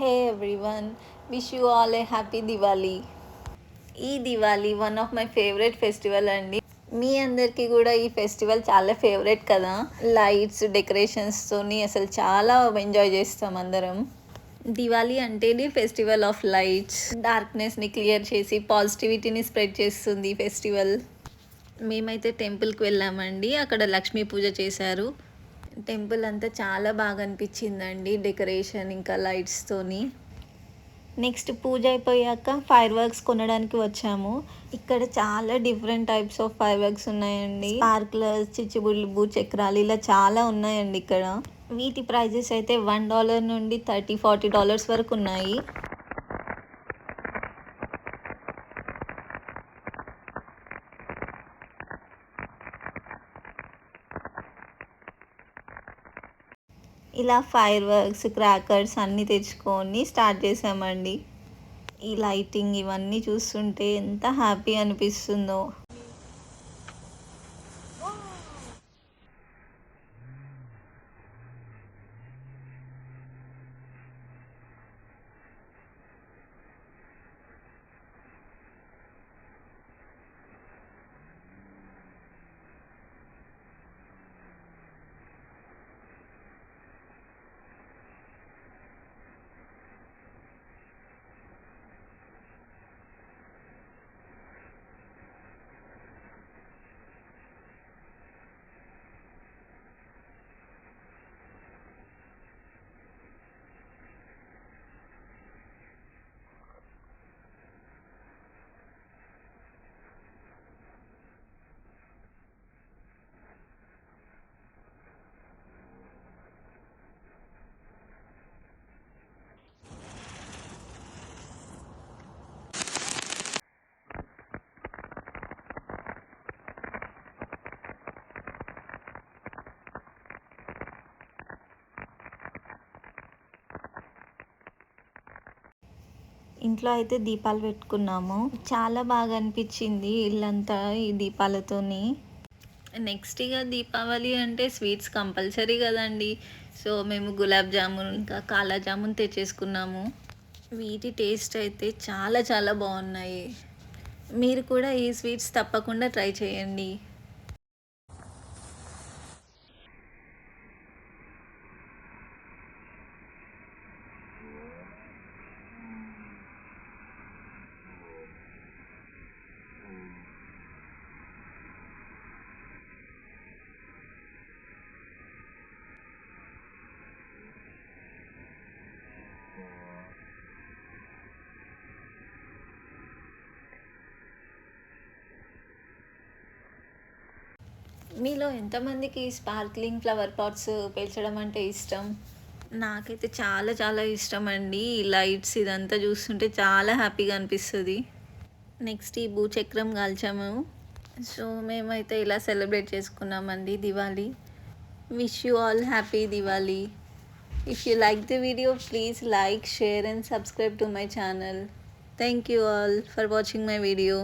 Hey everyone wish you all a happy Diwali ఈ Diwali one of my favourite festival అండి. మీ అందరికీ కూడా ఈ ఫెస్టివల్ చాలా ఫేవరెట్ కదా? లైట్స్ డెకరేషన్స్తోని అసలు చాలా ఎంజాయ్ చేస్తాం అందరం. దివాళీ అంటేనే ఫెస్టివల్ ఆఫ్ లైట్స్ డార్క్నెస్ని క్లియర్ చేసి పాజిటివిటీని స్ప్రెడ్ చేస్తుంది ఫెస్టివల్ మేమైతే టెంపుల్కి వెళ్ళామండి. అక్కడ లక్ష్మీ పూజ చేశారు. టెంపుల్ అంతా చాలా బాగా అనిపించిందండి డెకరేషన్ ఇంకా లైట్స్తోని నెక్స్ట్ పూజ అయిపోయాక ఫైర్ వర్క్స్ కొనడానికి వచ్చాము. ఇక్కడ చాలా different types of fireworks ఉన్నాయండి. స్పార్క్లర్స్ చిచ్చుబుల్బు చక్రాలు ఇలా చాలా ఉన్నాయండి ఇక్కడ. వీటి ప్రైజెస్ అయితే వన్ డాలర్ నుండి థర్టీ ఫార్టీ డాలర్స్ వరకు ఉన్నాయి. ఇలా ఫైర్ వర్క్స్ క్రాకర్స్ అన్నీ తెచ్చుకొని స్టార్ట్ చేసామండి. ఈ లైటింగ్ ఇవన్నీ చూస్తుంటే ఎంత హ్యాపీ అనిపిస్తుందో. ఇంట్లో అయితే దీపాలు పెట్టుకున్నాము. చాలా బాగా అనిపించింది ఇల్లంతా ఈ దీపాలతోని. నెక్స్ట్ ఇక దీపావళి అంటే స్వీట్స్ కంపల్సరీ కదండి. సో మేము గులాబ్ జామున్ ఇంకా కాలా జామున్ తెచ్చేసుకున్నాము. వీటి టేస్ట్ అయితే చాలా చాలా బాగున్నాయి. మీరు కూడా ఈ స్వీట్స్ తప్పకుండా ట్రై చేయండి. మీలో ఎంతమందికి స్పార్క్లింగ్ ఫ్లవర్ పాట్స్ పెంచడం అంటే ఇష్టం? నాకైతే చాలా చాలా ఇష్టం అండి ఈ లైట్స్ ఇదంతా చూస్తుంటే చాలా హ్యాపీగా అనిపిస్తుంది. నెక్స్ట్ ఈ భూచక్రం కాల్చాము. సో మేమైతే ఇలా సెలబ్రేట్ చేసుకున్నామండి Diwali. Wish you all happy Diwali. If you like the video please like share and subscribe to my channel thank you all for watching my video